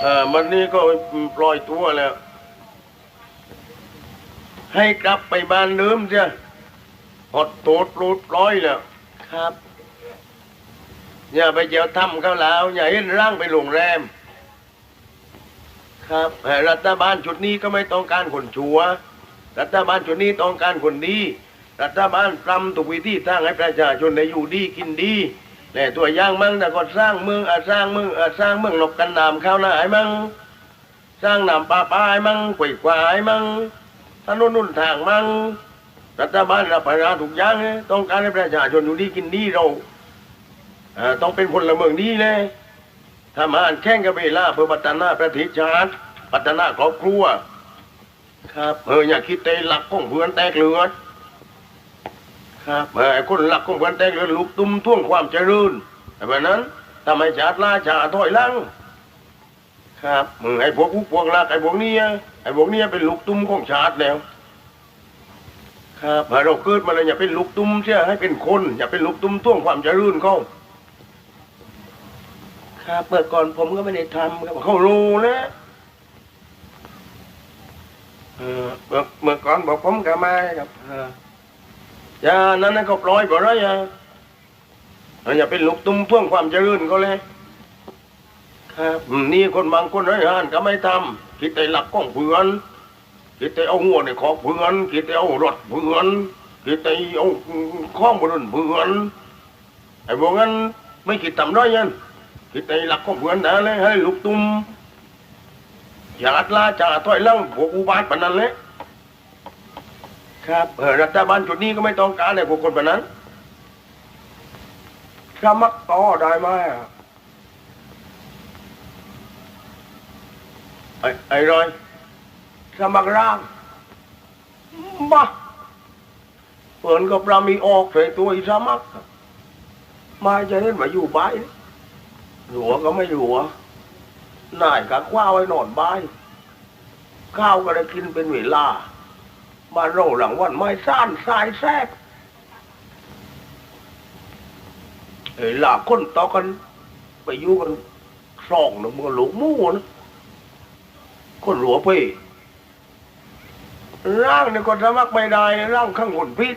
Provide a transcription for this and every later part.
เออมันนี่ก็ปล่อยตัวแล้ว ให้กลับไปบ้านเดิมเสียหดโตดปลูดปล่อยแล้วครับอย่าไปเจียวทำเขาแล้ว อย่าเห็นร่างไปโรงแรม ครับเอ่อรัฐบาลชุดนี้ก็ไม่ต้องการคนชัวรัฐบาลชุดนี้ต้องการคนดี รัฐบาลทำทุกวิธีทางให้ประชาชนได้อยู่ดีกินดี แต่ตัวย่างมั่งแต่ก็สร้างเมืองอาสร้างเมืองอาสร้างเมืองหลบกันน้ำข้าวหน้าให้มั่งสร้างน้ำปลาปลาให้มั่งกล้วยกวายมั่งถนนนุ่นทางมั่งรัฐบาลรับประทานทุกย่างต้องการให้ประชาชนอยู่ดีกินดีเราต้องเป็นพลเมืองดีเลยทำงานแข่งกับเวลาเพื่อพัฒนาประเทศชาติพัฒนาครอบครัวครับเอออย่าคิดแต่หลักของเพื่อนแตกเลือด เออไอ้คนหลักของเพื่อนแตกเลือดลูกตุ้มท่วงความเจริญแบบนั้นทำให้ชาติล่าชาถอยหลังครับเออไอ้พวกผู้พวกหลักไอ้พวกเนี้ยไอ้พวกเนี้ยเป็นลูกตุ้มของชาติแล้ว ครับเออเราเกิดมาเลยอย่าเป็นลูกตุ้มเสียให้เป็นคน อย่าเป็นลูกตุ้มท่วงความเจริญเขาครับเมื่อก่อนผมก็ไม่ได้ทำครับเขารู้นะเออเมื่อเมื่อก่อนบอกผมก็มาครับเอออ ย่านั้นนะก็ปล่อยบ่ได้อย่าเออย่าเป็นลูกตุ้มท่วงความเจริญก็เลยครับนี่คนบางคนไร้หานก็ไม่ทำคิดแต่หลักของเพื่อนคิดแต่เอาหัวในของเพื่อนคิดแต่เอารถเพื่อนคิดแต่เอาข้องบนเพื่อนไอ้พวกนั้นไม่คิดทำได้ยันคิดแต่หลักของเพื่อนนะเลยให้ลูกตุ้มอย่าอัดลาจ่าถอยหลังพวกอุบาทปนนั้นเลย ครับเออรัฐบาลจุดนี้ก็ไม่ต้องการเลยพวกคนปานนั้นสมัครต่อได้ไหมอะไอ้ไอ้รอยสมัครร่างบ้าเปิดกับเรามีออกใส่ตัวอีสมัครมาจะเห็นมาอยู่บ้านหัวก็ไม่หัวนายก็คว้าวไว้นอนบ้านข้าวก็ได้กินเป็นเวลา มาโรหลังวันไม่ซ่านสายแทรกเอ้ยหลาคนต่อกัน ไปอยู่กันสองนึงมันก็หลูกมู่นะคนหลัวเพ่ร่างเนี่ยคนสมัครไม่ได้ร่างข้างบนพิษ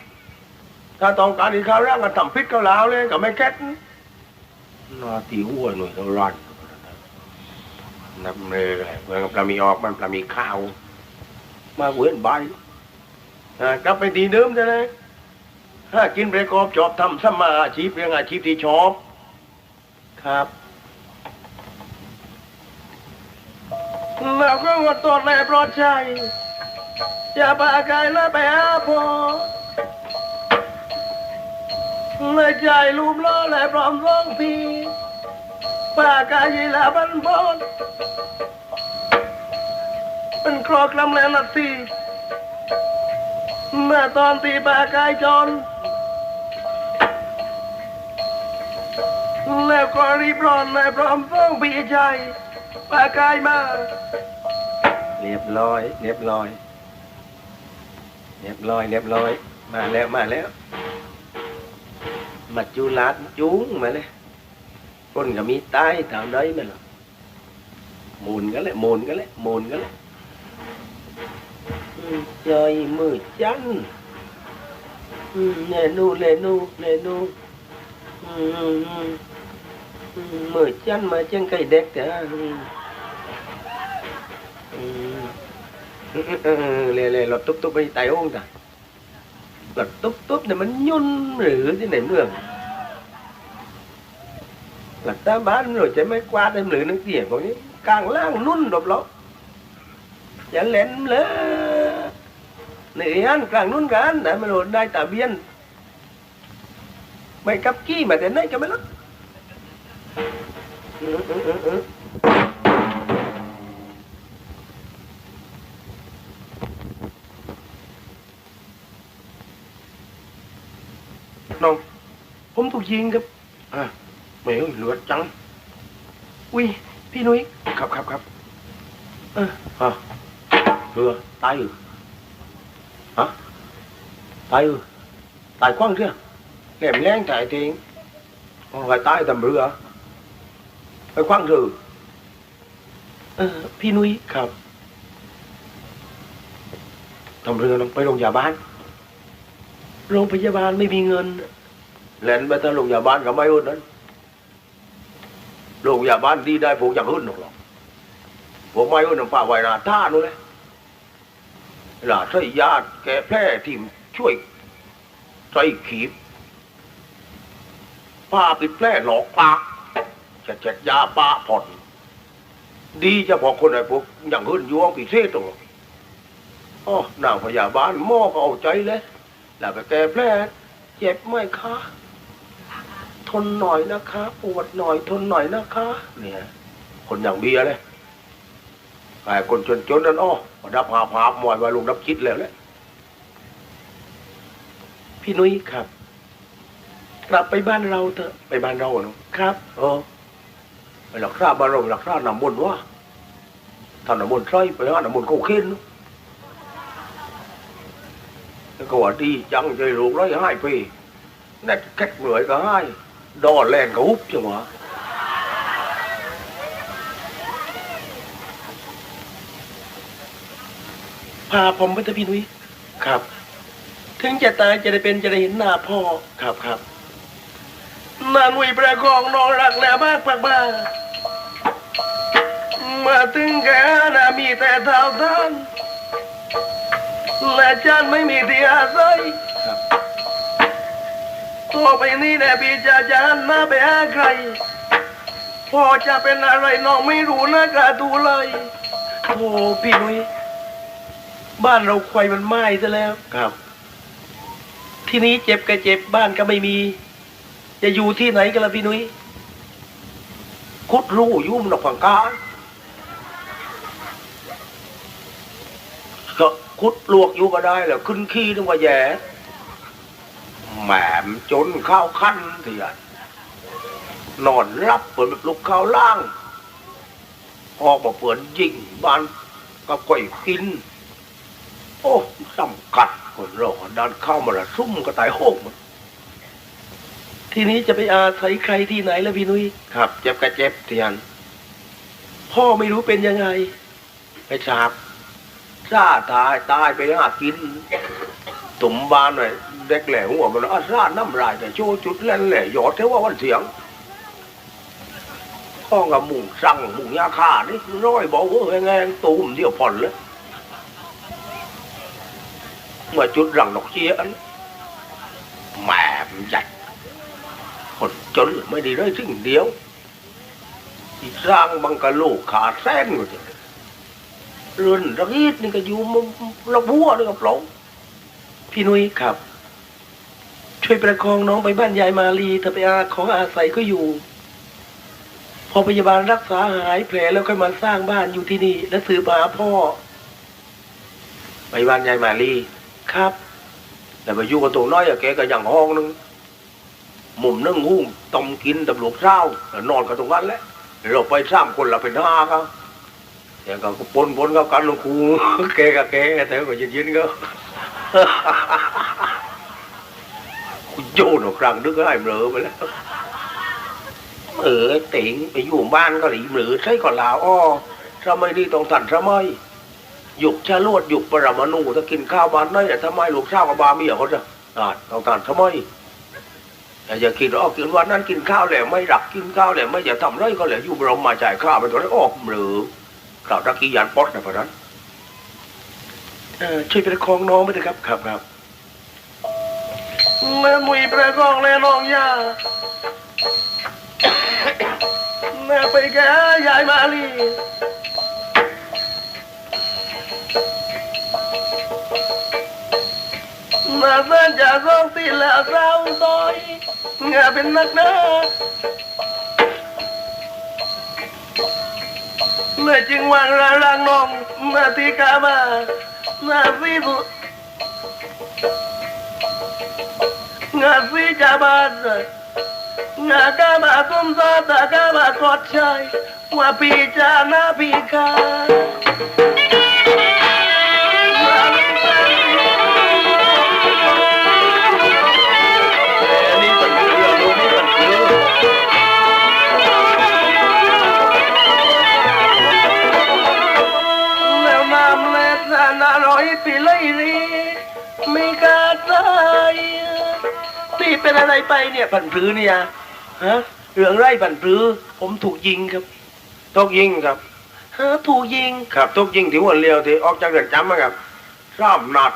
ถ้าต้องการอีกคราวร่างก็ทำพิษก็แล้วเลยก็ไม่แก๊สนาตีหัวหน่วยเรารันนับเลยเมื่อปลามีออกมันปลามีข้าว มาเว้นใบ กลับไปที่เดิมจะเลยถ้ากินประกอบจอบทำสมมาอาชีพเรื่องอาชีพที่ชอบครับแล้วก็วัดตัวแม่ปลอดใจอย่าปากายแล้วไปหาพอเลยใจลูมล้อและปลอมร้องพีปากายละบันบอนเป็นครอกลำแลนาที เมื่อตอนตีปากายจนแล้วก็รีบร้อนในพร้อมฟ้องพี่ใจปากายมา เรียบร้อย เรียบร้อย เรียบร้อย เรียบร้อย มาแล้วมาแล้ว มาจูลาดจูงมาเลยคนก็มีใต้ จอยมือจันเลนูเลนูเลนูมือจันมาจังไก่เด็กแต่เลเลรดตุ๊บตุ๊บไปตายองจ้ะรดตุ๊บตุ๊บเนี่ยมันยุ่นหรือที่ไหนเมืองหลักตาบ้านมันหลดใช้ไม่กวาดเลยมหรือนักเสียงพวกนี้กลางล่างนุ่นดบล็อกอย่าเล่นเลย นี่อันกลางนุ่นกันแต่ไม่รู้ได้ตาเบียนไม่กับกี้มาแต่ไหนก็ไม่รู้อืมอืมอืมอืมน้องผมถูกยิงครับอ่าแม่เอ้ยเลือดจัง อุ้ย พี่นุ้ย ครับครับครับเออฮะเรือตายอือฮะ ตายอือตาย quăng chưa kèm len chạy tiền còn phải tái tầm rửa phải quăng rồi ออพี่นุ้ยครับทำเรือลงไปโรงพยาบาลโรงพยาบาลไม่มีเงินแหลนไปถ้าโรงพยาบาลก็ไม่อุ่นนั้นโรงพยาบาลดีได้พวกอย่างอื่นหรอกหรอกพวกไม่อุ่นน้ำป่าไวนาท่านู่นเลยหลาใช้ญาติแก้แพร่ทีม ช่วยใช้ขีบป้าปิดแพร่หลอกปากจะเจ็ดยาป้าผ่อนดีเฉพาะคนไอ้พวกอย่างอื่นยวงพิเศษตรงอ๋อนางพยาบาลหม้อก็เอาใจเลยแล้วไปแก้แผลเจ็บไหมคะทนหน่อยนะคะ ปวดหน่อยทนหน่อยนะคะ เนี่ย คนอย่างเบียร์เลยไอ้คนจนๆนั่นอ้อดับหาผาหมอยไว้ลงดับคิดแล้วแหละ พี่นุ้ยครับ กลับไปบ้านเราเถอะไปบ้านเราเนาะครับเออไปหลักทราบบ้านเราหลักทราบนำบนว่าทำนำบนใช่ไปหานำบนเขาเข็นเนอะแล้วก็ว่าดีจังใจลูกร้อยให้ไปเน็ตแคกเหนื่อยก็ให้ดอแลนก็อุบจังหวะพาผมไปเถอะพี่นุ้ยครับ ถึงจะตายจะได้เป็นจะได้เห็นหน้าพ่อครับครับนาหนุ่ยประคองน้องรักแน่มากปากบ้ามาถึงแกน่ะมีแต่เท้าท่านและจันไม่มีที่อาศัยครับต่อไปนี้แน่พี่จะจะหันหน้าไปหาใครพ่อจะเป็นอะไรน้องไม่รู้นะกระดูเลยโอ้พี่นุ้ยบ้านเราควายมันไหม้ซะแล้วครับ ที่นี้เจ็บก็เจ็บบ้านก็ไม่มี จะอยู่ที่ไหนกันล่ะพี่นุ้ยคุดรู้ยุ่มนอกฝั่งกาก็คุดลวกอยู่ก็ได้แหละขึ้นขี้นึกว่าแย่แหมมจนข้าวขั้นเถียนนอนรับเปิดแบบลูกข้าวล่างออกมาเปิดยิงบ้านก็ก่อยกิน โอ้สำกัด คนเราดันเข้ามาละซุ่มก็ตายโหกหมดทีนี้จะไปอาศัยใครที่ไหนแล้วพี่นุ้ยครับ เจ็บก็เจ็บเทียน พ่อไม่รู้เป็นยังไงไปฉาบซาตายตายไปหากินตุ่มบานหน่อยเด็กแหล่หัวมันอาซาน้ำลายแต่โชว์จุดแล่นแหล่หยอดเท่ว่าวันเสียงข้องกับหมุงสั่งหมุงยาฆ่านี่ร้อยบอกว่าไงตูมเดียวผ่อนเลย เมื่อจุดรังนกเชียนแหมมใหญ่คนจนไม่ได้เลยสิ่งเดียวอีกสร้างบังกะโลกขาดแส้นอยู่เถอะเรือนระอีดนี่ก็อยู่มุมระบัวนี่กับเราพี่นุ้ยครับ ช่วยประคองน้องไปบ้านยายมาลีเธอไปอาขออาศัยก็อยู่ พอพยาบาลรักษาหายแผลแล้วค่อยมาสร้างบ้านอยู่ที่นี่ และสืบหาพ่อ ไปบ้านยายมาลี ครับ แต่ไปอยู่กับตัวน้อยอะแกก็อย่างห้องนึงมุมนึ่งหุ้งต้มกินตำรวจเช้าแล้วนอนกันตรงนั้นแหละเราไปสามคนเราเป็นห้าครับอย่างกับปนปนกับกันลงคูแกกับแกแต่ก็เย็นๆก็คุณโยนออกครั้งนึกก็ให้เหลือไปแล้วเออเติงไปอยู่บ้านก็หลีเหลือใช่ก่อนลาอ้อทำไมนี่ต้องทันทำไม หยุกชาลวดหยุกปรมาณูถ้ากินข้าวบ้านนั่นอย่ทำไมลูกเช้ากับบาเมียเขาจะอ่าต้องการทำไมอย่าคิดว่ากินวันนั้นกินข้าวแล้วไม่หลับกินข้าวแล้วไม่อย่าทำไรก็แล้วอยู่เรามาจ่ายข้าวไปตอนนั้นออกหรือข่าวตะกี้ยันป๊อตนะเพราะนั้นช่วยประคองน้องไปเถอะครับครับครับแม่มุยประคองแน่น้องยาแม่ไปแกยายมาลี มาเส้นจะร้องตีละเศร้าซอยงาเป็นนักหนาเลยจึงวางรางรางนอ ปีเลยรีไม่กล้าใจนี่เป็นอะไรไปเนี่ยผันพลือเนี่ยฮะเรื่องไรผันพลือ ผมถูกยิงครับถูกยิงครับฮะถูกยิงครับถูกยิงที่หัวเรียวที่ออกจากเรือนจำมาครับสามนัด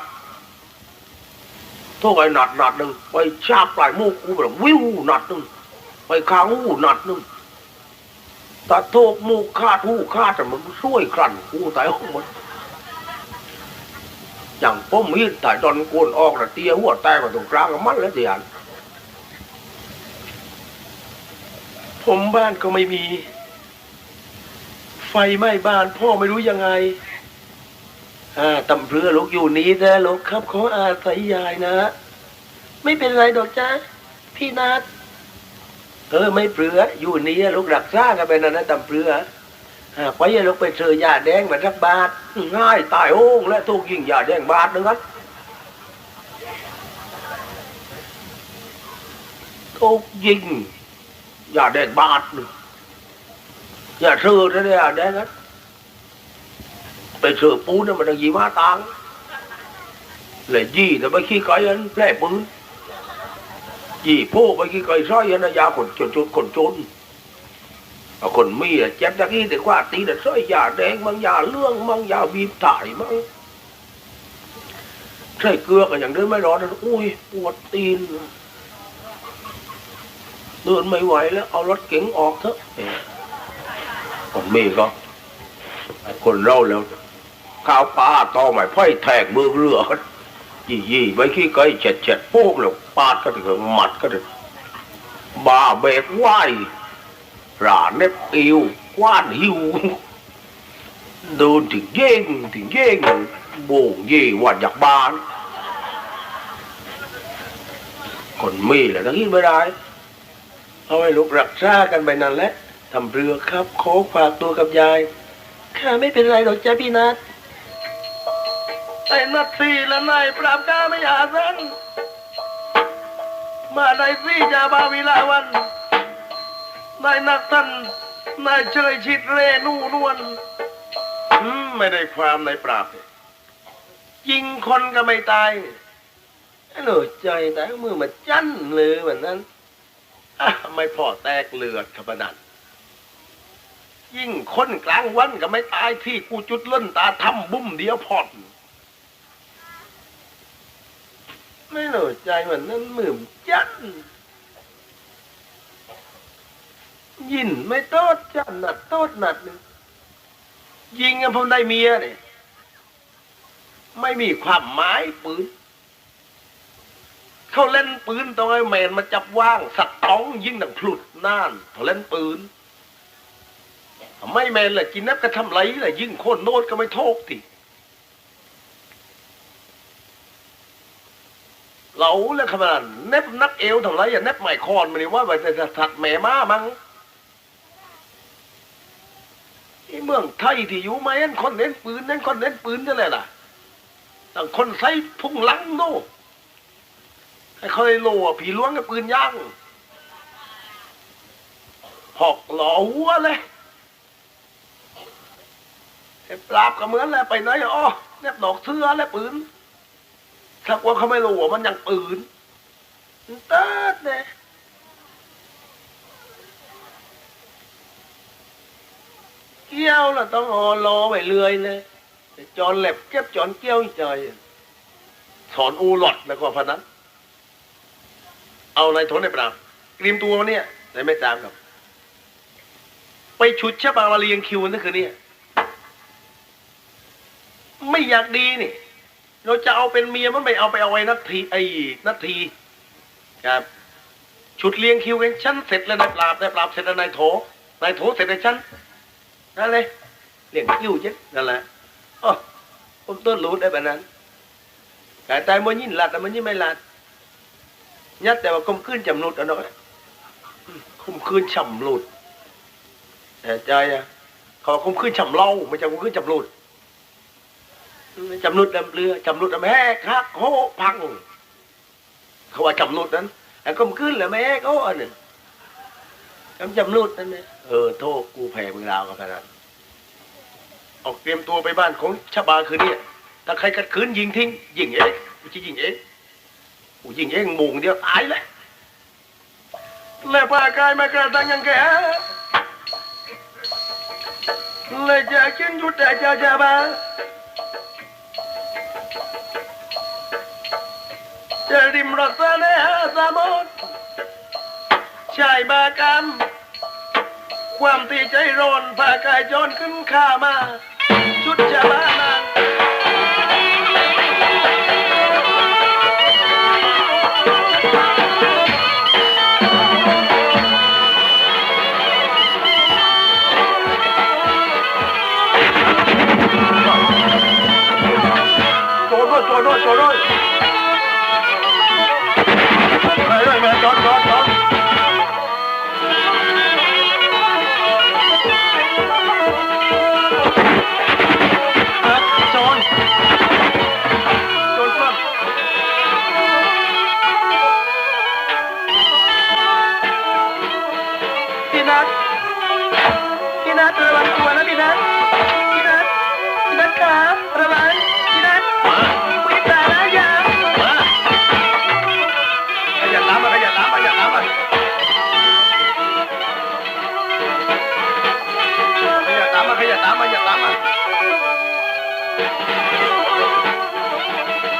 ถูกไอ้นัดนัดหนึ่งไปชาบปลายมูกกูแบบวิวนัดหนึ่งไปข้างหูนัดหนึ่งตัดโทกมูกคาดหูคาดแต่มันช่วยครันกูตายห้องหมด อย่างป้อมมีดถ่ายตอนโกนออกนะเตี้ยหัวแตกมาตรงกลางก็มันแล้วเดียนผมบ้านก็ไม่มี ไฟไหม้บ้านพ่อไม่รู้ยังไงอ่าตำเรือลูกอยู่นี้นะลูกครับขออาศัยยายนะ ไม่เป็นไรดอกจ้าพี่นัดเออไม่เปลืออยู่นี้ลูกรักษากันไปนั่นะตำเรือ ไปย่าลูกไปเจอยาแดงมาสักบาทง่ายตายโอ้งและถูกยิงยาแดงบาทหนึงครับถูกยิงยาแดงบาทนึงอย่าซื้อนะเนี่ยาแดงนั้นไปซื้อปูนนะมันต้องยี่ห้าตังเลยยี่แต่ไม่ขี้ไก่อันแพร่ปืนยี่โพไปกี่ไก่ซ้อยอันนยาคนจนจนคนจนเอา คนมีเจ็บจากนี้แต่ว่าตีแต่ซ้อยยาแดงบางยาเรื่องบางยาบีบถ่ายบางใส่เกลือกันอย่างเดินไม่รอดนอุ้ยปวดตีนเดินไม่ไหวแล้ว เอารถเก๋งออกเถอะคนมีก็คนเราแล้วข้าวปลาต่อใหม่ไผ่แทกมือเรือยี่ยี่ไว้ขี้ไก่เฉดเฉดโป๊กแล้วปาดก็ถึงหมัดก็ถึงบาเบกไหว หราเน็บเอิวกว้านหิวเดินถึงเย่งถึงเย่งโบ่งเย่ว่าจากบานคนมีแหละทั้งนี้ไม่ได้เอาไว้ลูกรักษากันไปนั่นแหละทำเรือครับโคกฝากตัวกับยายข้าไม่เป็นไรหรอกจ้าพี่นัทไอ้นัดสี่ละนายปราบกล้าไม่หาสันมาในสี่จาบาวิลาวัน นายนักท่านนายเชยชิดเรนูนวลอืมไม่ได้ความนายปราบยิงคนก็ไม่ตายหนูใจแต่มือมาจันเลยเหมือนนั้นอะไม่พอแตกเลือดขนาดยิ่งคนกลางวันก็ไม่ตายที่กูจุดเล่นตาทำบุ้มเดียวพอดไม่หนูใจเหมือนนั้นมือมจัน ยินไม่โตดจันหนัดโตดหนัดหนึ่งยิงกันพอได้เมียเนี่ยไม่มีความหมายปืน เขาเล่นปืนต้องให้แมนมาจับว่างสัตว์ต้องยิงดังพลุดน่านเขาเล่นปืนไม่แมนแหละกินนับกระทำไรแหละยิงโคนโนดก็ไม่โทษติเราเลยขนาดเน็บนักเอวทำไรอย่าเน็บไมคอนมันนี่ว่าไปจะถัดแม่มามั้ง ไอ้เมืองไทยที่อยู่ไหมนั่นคนเน้นปืนเนั่นคนเน้นปืนนั่นแหละล่ะต่างคนใส่พุ่งลังโน่ให้เขาเลยโล่ผีล้วงกับปืนย่างหอกหล่อหัวเลยไอ้ปราบก็เหมือนแหละไปไหนอ๋อเน็บดอกเสื้อและปืนถ้าว่าเขาไม่รู้ว่ามันยังปืนเติร์ดเลยเกี้ยวล่ะต้องออรอไปเรื่อยเลยจอนแหลบเก็บจอนเกี้ย วใจสอนอูหลอดแล้วก็พนันเอาในทนในปรากรีมตัวเนี่ยแต่ไม่ตามครับ ไปชุดชะบามาเรียงคิวนั่นคือเนี่ยไม่อยากดีนี่ เราจะเอาเป็นเมียมันไม่เอาไปเอาไว้นัดทีไอ้นัดทีครับ ชุดเลี้ยงคิวกันชั้นเสร็จแล้วนายปราบนายปราบเสร็จแล้วนายโถนายโถเสร็จแล้วชั้น นั่นเลยเลี้ยงคิวเจ๊นั่นแหละอ๋อผมต้นรู้ได้แบบนั้นแต่ตายมันยินหลัดแต่มันยินไม่หลัดยัดแต่ว่าคมคืนจำหนุดอะเนาะคมคืนฉ่ำหลุดแต่ใจอะเขาคมคืนฉ่ำเล่าไม่ใช่คมคืนฉ่ำหลุดจำหนุดลำเรือจำหนุดลำแหกฮักโหพัง เขาว่าจำหนุดนั้นไอ้ก็มขึ้นแล้วแม่เขาอันนึง จำจำนุดนั่นเนี่ยเออโทษกูแพ้มึงลาวกับขนาดออกเตรียมตัวไปบ้านของชาบาคืนนี้ถ้าใครกัดขืนยิงทิ้งยิงเองไม่ใช่ยิงเองกูยิงเองมุงเดียวตายแล้วแล้วปากายมากระตังยังแกเลยจะกินยุดแต่จะจะบ้าจะริมรถซาเนหาสามด ชายบากรรมความตีใจร้อนพากายจอนขึ้นข้ามา ชุดจะบ้านังโจรด้วยโจรด้วยโด้วยไปเลยดจอดจอดโ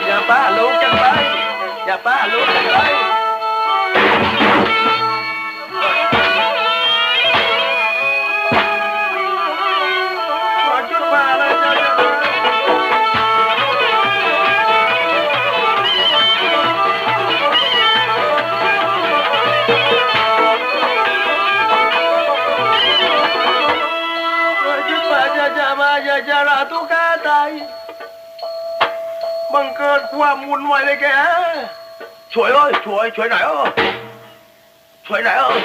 อย่าป้าลูกจังไปอย่าป้าลูกจังไป จุดมาจ้าเจ้ามาอย่าจะราตุกาตายบังเกิดความวุ่นวายเลยแกช่วยเอ้ยช่วยช่วยไหนเออช่วยไหนเออ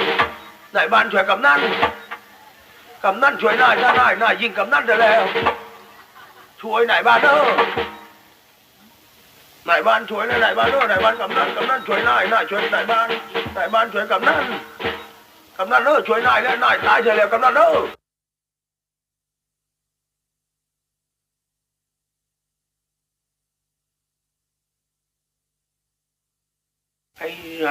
ไหนบ้านช่วยกำนันกำนันช่วยนายนายนายยิงกำนันได้แล้ว ช่วยไหนบ้านเออไหนบ้านช่วยนะไหนบ้านเออไหนบ้านกำนันกำนันช่วยนายนายช่วยไหนบ้านไหนบ้านช่วยกำนันกำนันเออช่วยนายแล้วนายตายเฉยแล้วกำนันเอ อไอ้ไร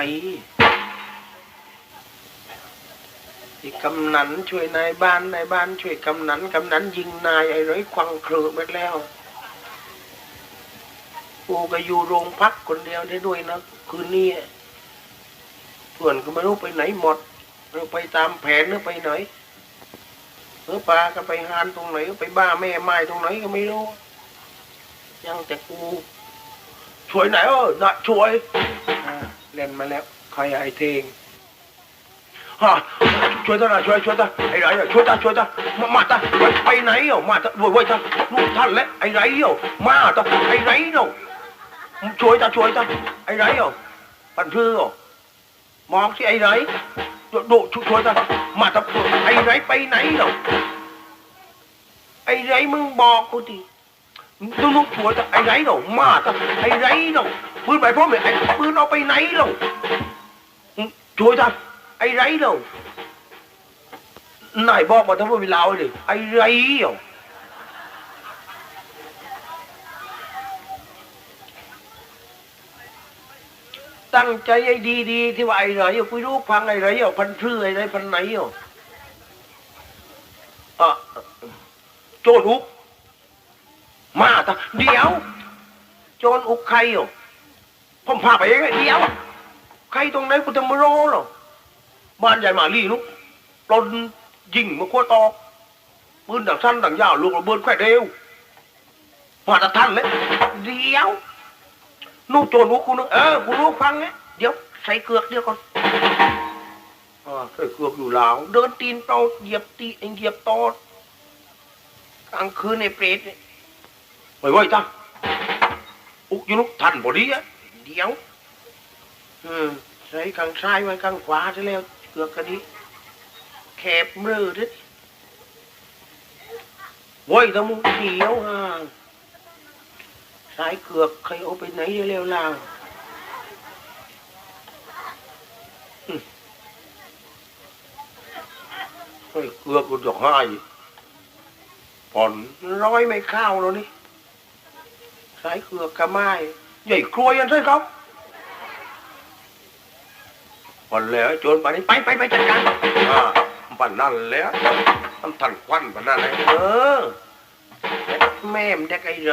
ไอ้กำนันช่วยนายบ้านนายบ้านช่วยกำนันกำนันยิงนายไอ้ไรควังเครือหมดแล้วกูก็อยู่โรงพักคนเดียวได้ด้วยนะคืนนี้เพื่อนก็ไม่รู้ไปไหนหมดหรือไปตามแผนหรือไปไหนหรือปลาก็ไปหานตรงไหนไปบ้าแม่ไม้ตรงไหนก็ไม่รู้ยังแต่กูช่วยไหนเออนะช่วย เล่นมาแล้วใครไอ้เทงฮะช่วยตานช่วยช่วยตาไอ้ไร่ช่วยตาช่วยตามามาตาไปไปไหนอ่มาตาโว้ยโว้ตาลูกท่านและไอ้ไรเอะมาตาไอ้ไรเนาะช่วยตาช่วยตาไอ้ไรเอะปันเพื้อะมองที่ไอ้ไรโดดช่วยช่วยตามาตาไอ้ไรไปไหนเนาะไอ้ไรมึงบอกกูดิลูกลูกผัวจะไอ้ไรหรอมาจะไอ้ไรหรอ ปืนไปพร้อมเลยไอ้ปืนเอาไปไหนหรอช่วยจ้ะไอ้ไรหรอนายบอกมาทั้งหมดเวลาเลยไอ้ไรหรอตั้งใจให้ดีๆที่ว่าไอ้ไรอะคุยรู้ฟังไอ้ไรอะพันชื่อไอ้ไรพันไหนอะอะโจลุก มาตะเดี๋ยว โจรอุกใครอะ ผมพาไปเองไงเดียว ใครตรงไหนกูจะมาโรหรอบ้านใหญ่หมาลี่ลูกปลนยิงมาขั้วตอกปืนดังสั้นดังยาวลูกระเบิดแค่เดียวมาตะท่านเลยเดียวนู่โจรอุกกูนึกเออกูรู้ฟังไงเดี๋ยวใส่เกือกเดียวก่อนอ่าใส่เกือกอยู่หลาวเดินตีนโตดเหยียบตีเหยียบโตดกลางคืนในเปรตเนี่ไว้ไว้จ้าอุกยุนุกทันพอดีอะ เดียว อืมใส่ข้างซ้ายไว้ข้างขวาจะแล้วเกือกกันนี้แคบมือดิไว้ทำมึงเดียวห่างสายเกือกใครเอาไปไหนเร็วๆล่างอืมเฮ้ยเกือกกูจะให้ผ่อนร้อยไม่เข้าวแล้วนี่ สายเขือกกระไม้ ใหญ่กลัวยันใช่ครับวันแล้วโจรป่านนี้ไปไปไปจัดการอ่าปันนั่นแล้วมันทันควันปันนั่นเลยเออแม่มได้ไอ้ไร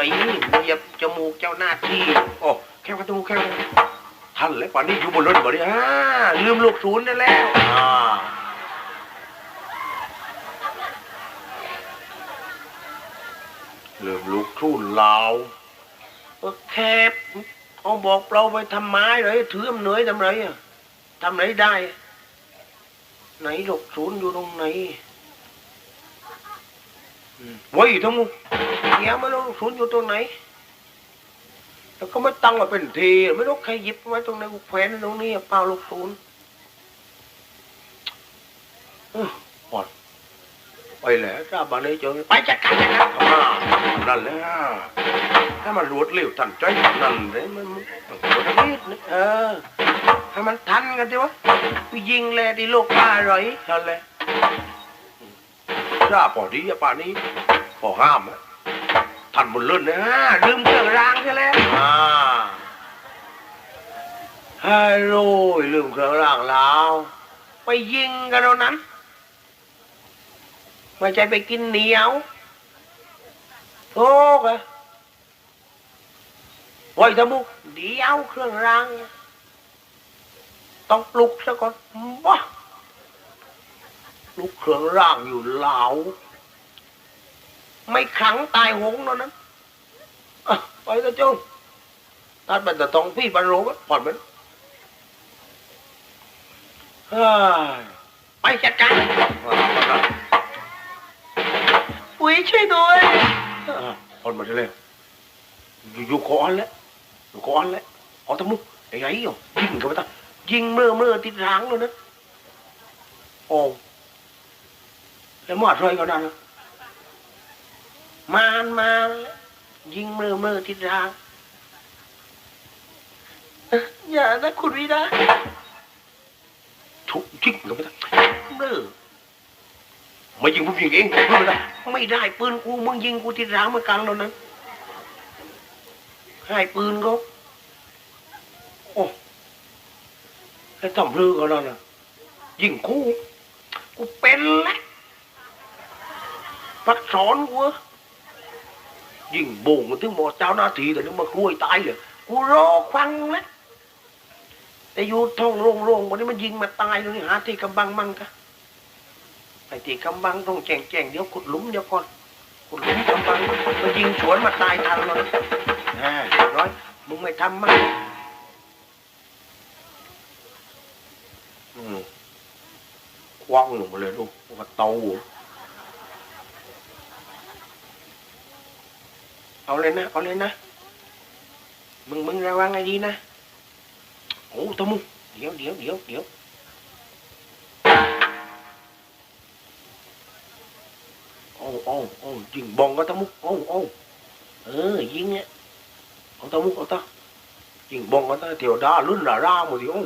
เหยียบจมูกเจ้าหน้าที่โอ้แค่กระตูแค่ท่านแล้วป่านนี้อยู่บนรถบ่ดิอ่าลืมลูกศูนย์ได้แล้วอ่าลืมลูกศูนย์ลาวเออ แคบเอาบอกเราไปทำไม้เลยถืออำเหนื่อยทำไรอะทำไรได้ ไหนลูกศูนย์อยู่ตรงไหนไว้ทั้งมดเดี๋ยไม่รู้ศูนย์อยู่ตรงไหนแล้วก็ไม่ตั้งมาเป็นที ไม่รู้ใครหยิบไว้ตรงไหนกูแขวนตรงนี้เปล่าลูกศูนย์อื้อปอด ไปแล้วทราบบานนี้เจอไปจัดการจัดการอ่านั่นแหละถ้ามันรวดเร็วทันใจนั่นเลยมันมันมันรวดนิดนะเออให้มันทันกันดิวะไปยิงเลยดิลูกป้าหรอยอะไรถ้าพอดีอะป่านนี้พอห้ามอะท่านบนเลื่อนนะลืมเครื่องรางใช่แล้วอ่าฮัลโหลลืมเครื่องรางแล้ว ไปยิงกันเอานั้น ไม่ใช่ไปกินเหนียวโธ่กะไว้ทำมุเดียวเครื่องราง ต้องปลุกซะก่อนบ้าลูกเครื่องร่างอยู่เหลาไม่ขังตายหงแล้วนั้นอะไปเถอะจงตัดบันตะตองพี่บันโรงผ่อนมันเฮ้ยไปจัดการ อุ้ยช่วยด้วยอะผ่อนมาได้เลยอยู่อยู่คออันแล้วอยู่คออันแล้วเอาทำมุกไอ้ไงอะยิงกันไปตั้งยิงเมื่อเมื่อติดรางเลยนะโอ้แล้วหมอดรอยก็นั่นน่ะมานมายิงมือมือทิศทางเอ้ออย่านะคุณวิดาทุกจิกลงไปทั้งมือ มายิงผมยิงเองไม่ได้ไม่ได้ปืนกูมึงยิงกูทิศทางเมื่อกลางตอนนั้นให้ปืนเขาโอ้ไอ้ต่ำลือเขานั่นนะยิงกูกูเป็นแล้วพักสอนกูยิงบ่งถึงหมดเจ้าหน้าที่แต่นึกมาคุยตายเลยกูรอฟังแล้วแต่อยู่ท้องโล่งๆวันนี้มันยิงมาตายตรงนี้หาที่กำบังมั่งกะ ไอ้ที่กำบังต้องแจงแจงๆเดี๋ยวขุดหลุมเดี๋ยวก่อนขุดหลุมกำบังมันยิงสวนมาตายทันเลยอ่าเรียบร้อยมึงไม่ทำมั้งอืมคว้างลงมาเลยลูกว่าเตาเอาเลยนะ เอาเลยนะ มึงมึงระวังให้ดีนะ โอ้ตะมุงเดี๋ยวเดี๋ยวเดี๋ยวเดี๋ยว อ้โอ้โอ้ยิงบองก็ตะมุงโอ้โอ้เออยิงเนี่ยเอาตะมุงเอาตะยิงบองก็ตะเที่ยวดาลุ่นระร่าหมดทีโอ้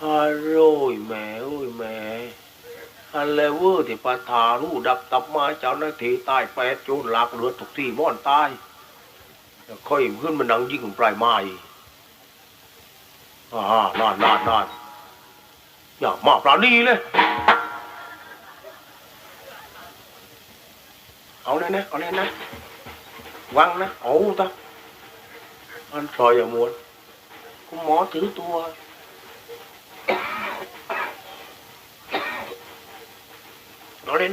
ฮัลโหลแม่โอ้ยแม่อันเลเวอร์ที่ปะธารู้ดักตับมาเจ้าหน้าที่ตายแปดโจรหลักเรือทุกที่ม่อนตายค่อยขึ้นมันดังยิงปลายไม้อ่านานนานนานอย่ามาปราณีเลย เอาเลยนะเอาเลยนะวางนะเอาตาอันซอยอย่ามวนคุณหมอถือตัวเอาเลย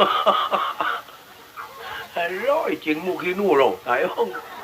นะเอาเลย